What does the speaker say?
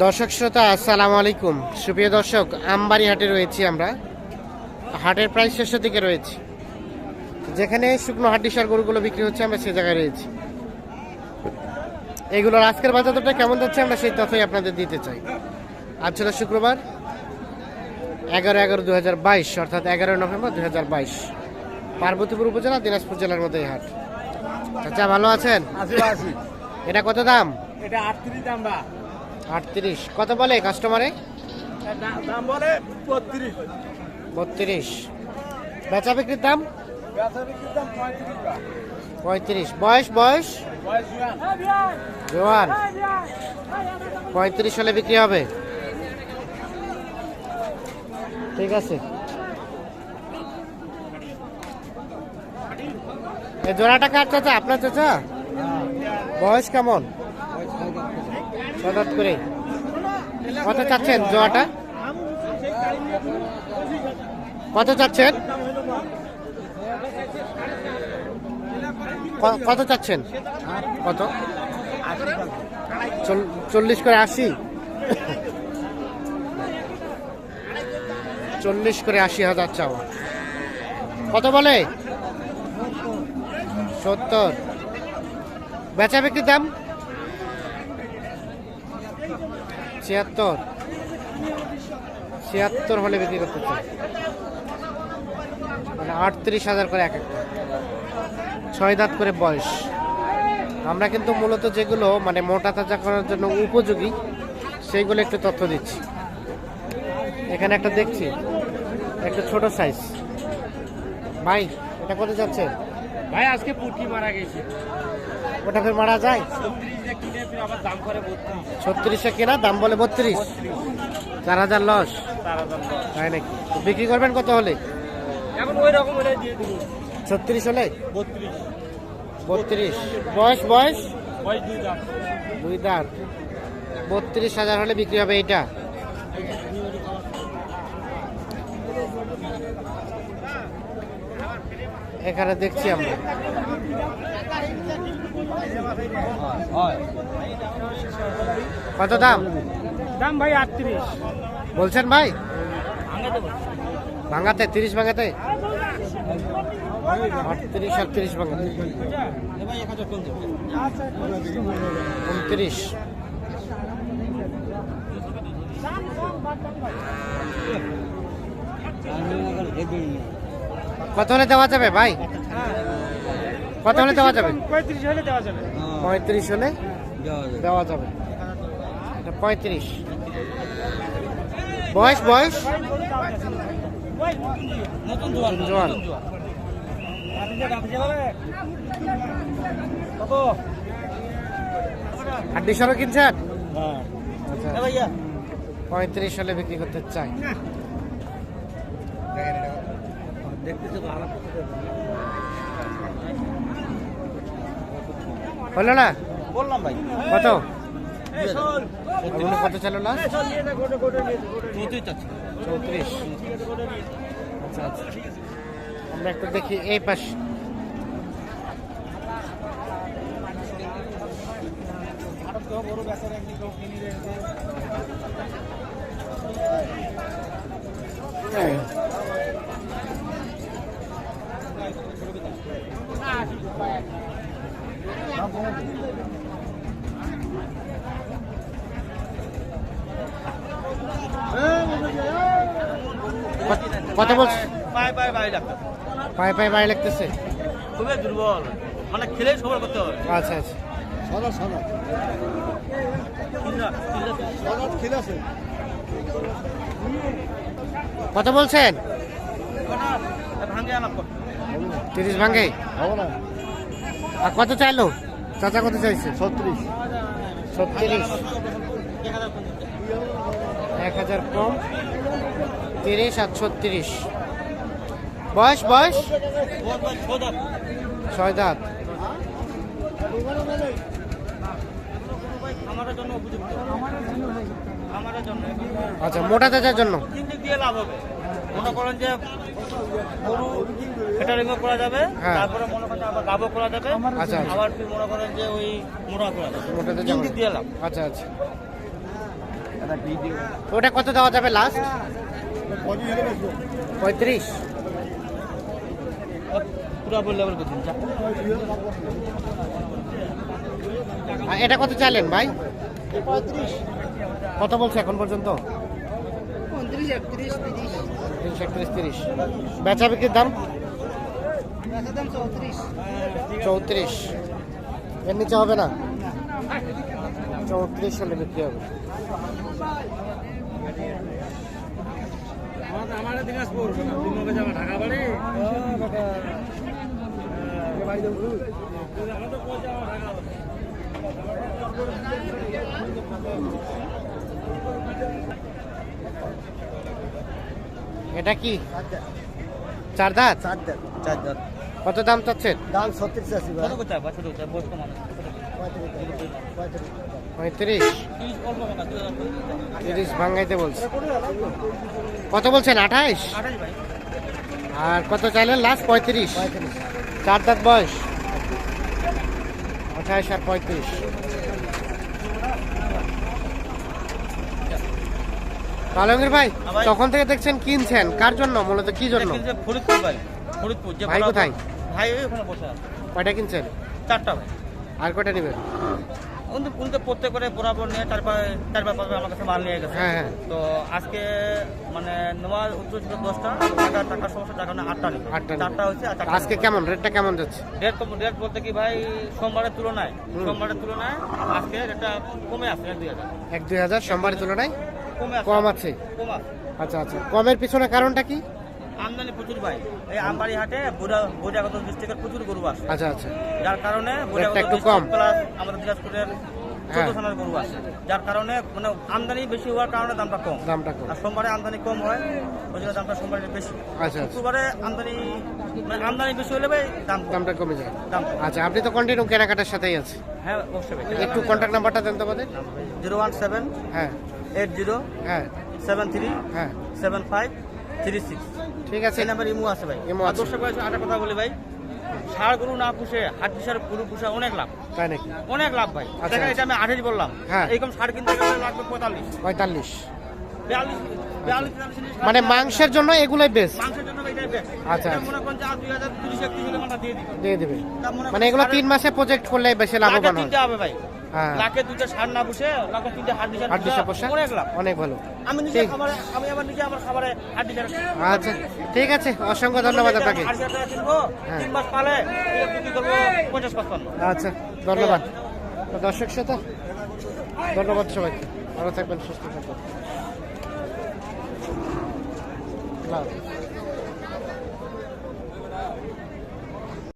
দর্শক শ্রোতা আসসালামু আলাইকুম। সুপ্রিয় দর্শক আমবাড়ি হাটে রয়েছি আমরা। হাটের প্রায় শেষের দিকে রয়েছি। যেখানে শুকনো হাড্ডিসার গরুগুলো বিক্রি হচ্ছে আমরা সে জায়গায় রয়েছি। এগুলোর আজকের বাজার দরটা কেমন যাচ্ছে আমরা সেই তথ্যই আপনাদের দিতে চাই। আজ ছিল শুক্রবার এগারো এগারো দু হাজার বাইশ অর্থাৎ এগারোই নভেম্বর দু হাজার বাইশ। পার্বতীপুর উপজেলা দিনাজপুর জেলার মধ্যে এই হাট। আচ্ছা ভালো আছেন? এটা কত দাম? এটা আটত্রিশ দাম বা আটত্রিশ। কত বলে কাস্টমারে দাম বলে বত্রিশ। বত্রিশ। বেচা বিক্রির দাম? বেচা বিক্রির দাম পঁয়ত্রিশ বয়স বয়স। জোয়ান। পঁয়ত্রিশ হলে বিক্রি হবে? ঠিক আছে। এই জোড়াটা কার চাচা? আপনার চাচা? বয়স কেমন? হঠাৎ করে কত চাচ্ছেন জোড়াটা কত চাচ্ছেন? কত চাচ্ছেন? কত? চল- চল্লিশ করে আশি। চল্লিশ করে আশি হাজার চাও কত বলে? সত্তর। বেচা বিক্রির দাম? ছিয়াত্তর। ছিয়াত্তর হলে বিক্রি করতে চাই। মানে আটত্রিশ হাজার করে এক একটা। ছয় দাঁত করে বয়স। আমরা কিন্তু মূলত যেগুলো মানে মোটা তাজা করার জন্য উপযোগী, সেইগুলো একটু তথ্য দিচ্ছি। এখানে একটা দেখছি, একটা ছোট সাইজ ভাই, এটা কত যাচ্ছে? ভাই, আজকে পুটকি মারা গেছে। ওটা ফের মারা যায়? ছত্রিশে কিনে, দাম বলে বত্রিশ। চার হাজার লস। তাই নাকি? বিক্রি করবেন কত হলে? ছত্রিশ হলে? বত্রিশ। বয়স বয়স? দুই দাঁত। বত্রিশ হাজার হলে বিক্রি হবে এইটা। এখানে দেখছি আমরা। কত দাম? দাম ভাই আটত্রিশ। বলছেন ভাই? ভাঙাতে তিরিশ ভাঙাতে? আটত্রিশ আটত্রিশ ভাঙাতে। উনত্রিশ। কত হলে দেওয়া যাবে ভাই? কত হলে দেওয়া যাবে? পঁয়ত্রিশ হলে দেওয়া যাবে। পঁয়ত্রিশ হলে দেওয়া যাবে। এটা পঁয়ত্রিশ। বয়স বয়স? জোয়ান। হাড্ডি সরো কিনছেন? হ্যাঁ। আচ্ছা। ভাইয়া। পঁয়ত্রিশ হলে বিক্রি করতে চাই। দেখতেছে ভালো। হলো না? বললাম ভাই। কত? কত ছিল না চৌত্রিশ আচ্ছা আচ্ছা। আমরা একটু দেখি এই পাশ। কত- কত বলছ পায়ে পায়ে বাড়ি লাগতো পায়ে পায়ে বাড়ি লাগতেছে। খুবই দুর্বল। মানে খেলে সবার করতে হবে। আচ্ছা আচ্ছা। সাদা সাদা। সাদা খেলে কত বলছেন? তিরিশ ভাঙ্গে? হবে না। আর কত চাইলো? চাচা কত চাইছে? ছত্রিশ। ছত্রিশ। এক হাজার কম তিরিশ আর ছত্রিশ। বয়স বয়স? ছয় দাঁত। আচ্ছা মোটা চাচার জন্য। দিয়ে লাভ হবে। মনে করেন যে গরু ফেটারিংও করা যাবে হ্যাঁ। তারপরে মনে করেন যে আবার গাবও করা যাবে। আবার ফির মনে করেন যে ওই মোটা করা যাবে? তিন দিক দিয়ে লাভ আচ্ছা আচ্ছা। ওটা কত দেওয়া যাবে লাস্ট পঁয়ত্রিশ। পুরো বললে আবার করছেন এটা কত চাইলেন ভাই? কত বলছে এখন পর্যন্ত? উনত্রিশ একত্রিশ তিরিশ। তিরিশ একত্রিশ তিরিশ। বেচা বিক্রির দাম? চৌত্রিশ। এর নিচে হবে না? চৌত্রিশ হলে বিক্রি হবে। আমার দিনাজপুর দিনকে যাব ঢাকা বাড়ি এটা কি? চার দাঁত। চার চার দাঁত কত দাম চাচ্ছেন? দাম ছত্রিশ মানুষ। পঁয়ত্রিশ। তিরিশ ভাঙ্গাইতে বলছে। কত বলছেন? আঠাইশ? আঠাশ আর কত চাইলেন লাস্ট? পঁয়ত্রিশ। চার দাঁত বয়স। আঠাইশ আর পঁয়ত্রিশ। কালঙ্গের ভাই তখন থেকে দেখছেন কিনছেন। কার জন্য? মূলত কি জন্য? ফরিদপুর ভাই ফরিদপুর যে ভাই কোথায়? ভাই ওখানে বসে আছে। কয়টা কিনছেন? চারটা ভাই। আর কয়টা নেবেন? উনি উনকে প্রত্যেক করে বরাবর নিয়ে চার পাঁচ পাঁচবার আমার কাছে মাল নিয়ে গেছে। হ্যাঁ, হ্যাঁ। তো আজকে মানে নেওয়ার উত্তর ছিল দশটা টাকা টাকা সমস্যা টাকা না আটটা নেই আটটা চারটা হচ্ছে আজকে কেমন? রেটটা কেমন যাচ্ছে? রেট কম রেট বলতে কি ভাই সোমবারের তুলনায় সোমবারের তুলনায় আজকে রেটটা কমে আসছে এক দুই হাজার। এক দুই হাজার সোমবারের তুলনায়? কমে আছে। আচ্ছা আচ্ছা। কমের পিছনে কারণটা কি? আমদানি প্রচুর ভাই। এই আমবাড়ি হাটে বুড়া ডিস্ট্রিক্টের প্রচুর গরু আসে। আচ্ছা আচ্ছা। যার কারণে রেটটা একটু কম। প্লাস আমাদের দিনাজপুরের হ্যাঁ। গরু আসে। যার কারণে মানে আমদানি বেশি হওয়ার কারণে দামটা কম। দামটা কম। আর সোমবারে আমদানি কম হয় ওই জন্য দামটা সোমবারে বেশি। আচ্ছা আচ্ছা। শুক্রবারে আমদানি মানে আমদানি বেশি হলে ভাই দাম দামটা কমে যায়। দাম আচ্ছা আপনি তো কন্টিনিউ কেনাকাটার সাথেই আছে হ্যাঁ অবশ্যই একটু কন্ট্যাক্ট নাম্বারটা দেন তো আমাদের। জিরো ওয়ান সেভেন হ্যাঁ। এইট জিরো হ্যাঁ। সেভেন থ্রি হ্যাঁ। সেভেন ফাইভ থ্রি সিক্স ঠিক আছে। নাম্বার ইমো আছে ভাই। আর। দর্শক কথা বলি ভাই। ষাড় গরু না পুষে হাট পিসার গরু পুষে অনেক লাভ। তাই নাকি? অনেক লাভ ভাই। আচ্ছা, দেখেন এটা আমি আঠাশ বললাম। হ্যাঁ। এরকম কিনতে গেলে লাগবে পঁয়তাল্লিশ। পঁয়তাল্লিশ। মানে মাংসের জন্য এগুলোই বেস্ট best। আচ্ছা, আচ্ছা। মনে দিয়ে দেবে। মানে এগুলো তিন মাসে প্রজেক্ট করলে বেশি লাভবান হবে ভাই। লাখে দুইটা ষাট না পুষে লাখে তিনটে হাট দিশার আট দিশা পোষা অনেক লাভ। অনেক ভালো। আমি নিজে। খাবারে আমি আবার নিজে আমার খাবারে হাট দিশার আচ্ছা ঠিক আছে। অসংখ্য ধন্যবাদ আপনাকে। হ্যাঁ। তিন মাস পালে পঞ্চাশ পাঁচপান্ন আচ্ছা ধন্যবাদ। দর্শক শ্রোতা ধন্যবাদ সবাইকে। ভালো থাকবেন সুস্থ থাকবেন।